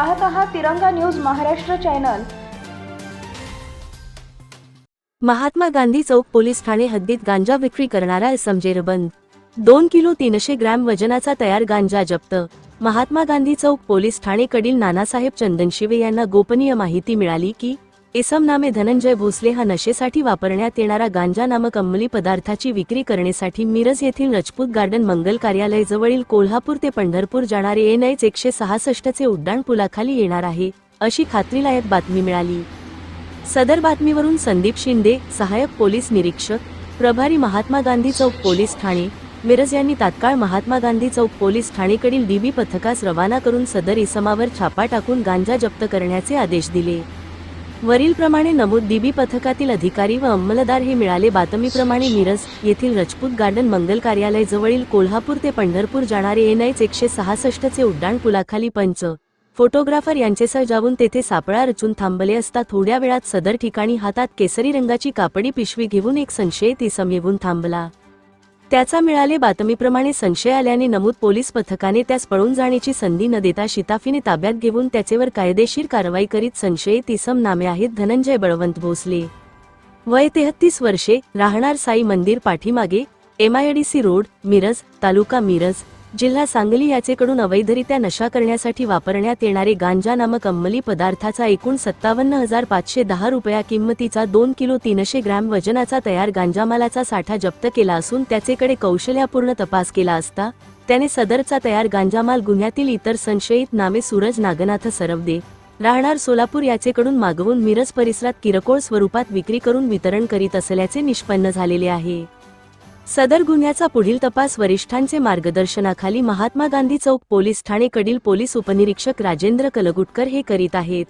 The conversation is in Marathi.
पाहत आहात Tiranga news Maharashtra channel. Mahatma Gandhi Chowk police Thane हद्दीत गांजा विक्री करणारा समजेर बंद दोन किलो तीनशे ग्रॅम वजनाचा तयार गांजा जप्त. महात्मा गांधी चौक पोलीस ठाणेकडील नानासाहेब चंदनशिवे यांना गोपनीय माहिती मिळाली की इसम नामे धनंजय भोसले हा नशेसाठी वापरण्यात येणारा गांजा नामक अंमली पदार्थाची विक्री करण्यासाठी मिरज येथील रजपूत गार्डन मंगल कार्यालय जवळील कोल्हापूर ते पंढरपूर जाणारे एन एच एकशे सहासष्टचे उड्डाण पुलाखाली येणार आहे अशी खात्रीलायक बातमी मिळाली. सदर बातमीवरून संदीप शिंदे सहाय्यक पोलीस निरीक्षक प्रभारी महात्मा गांधी चौक पोलीस ठाणे मिरज यांनी तात्काळ महात्मा गांधी चौक पोलीस ठाणेकडील डीबी पथकास रवाना करून सदर इसमावर छापा टाकून गांजा जप्त करण्याचे आदेश दिले. वरीलप्रमाणे नमूद डीबी पथकातील अधिकारी व अंमलदार हे मिळाले बातमीप्रमाणे मिरज येथील रजपूत गार्डन मंगल कार्यालय जवळील कोल्हापूर ते पंढरपूर जाणारे एन एच एकशे सहासष्टचे उड्डाण पुलाखाली पंच. फोटोग्राफर यांचेसह जाऊन तेथे सापळा रचून थांबले असता थोड्या वेळात सदर ठिकाणी हातात केसरी रंगाची कापडी पिशवी घेऊन एक संशयित इसम येऊन थांबला. त्याचा मिळाले बातमीप्रमाणे संशय आल्याने नमूद पोलीस पथकाने त्यास पळून जाण्याची संधी न देता शिताफीने ताब्यात घेऊन त्याचेवर कायदेशीर कारवाई करीत संशयित इसम नामे आहेत धनंजय बळवंत भोसले. वय तेहत्तीस वर्षे राहणार साई मंदिर पाठीमागे एमआयडीसी रोड मिरज तालुका मिरज. जिल्हा सांगली याचेकडून अवैधरित्या नशा करण्यासाठी वापरण्यात येणारे गांजा नामक अंमली पदार्थाचा एकूण सत्तावन्न हजार पाचशे दहा रुपया किंमतीचा दोन किलो तीनशे ग्रॅम वजनाचा तयार गांजामालाचा साठा जप्त केला असून त्याचेकडे कौशल्यापूर्ण तपास केला असता त्याने सदरचा तयार गांजामाल गुन्ह्यातील इतर संशयित नामे सूरज नागनाथ सरवदे राहणार सोलापूर याचेकडून मागवून मिरज परिसरात किरकोळ स्वरूपात विक्री करून वितरण करीत असल्याचे निष्पन्न झालेले आहे. सदर गुन्ह्याचा पुढील तपास वरिष्ठांचे मार्गदर्शनाखाली महात्मा गांधी चौक पोलीस ठाणेकडील पोलीस उपनिरीक्षक राजेंद्र कलगुटकर हे करीत आहेत.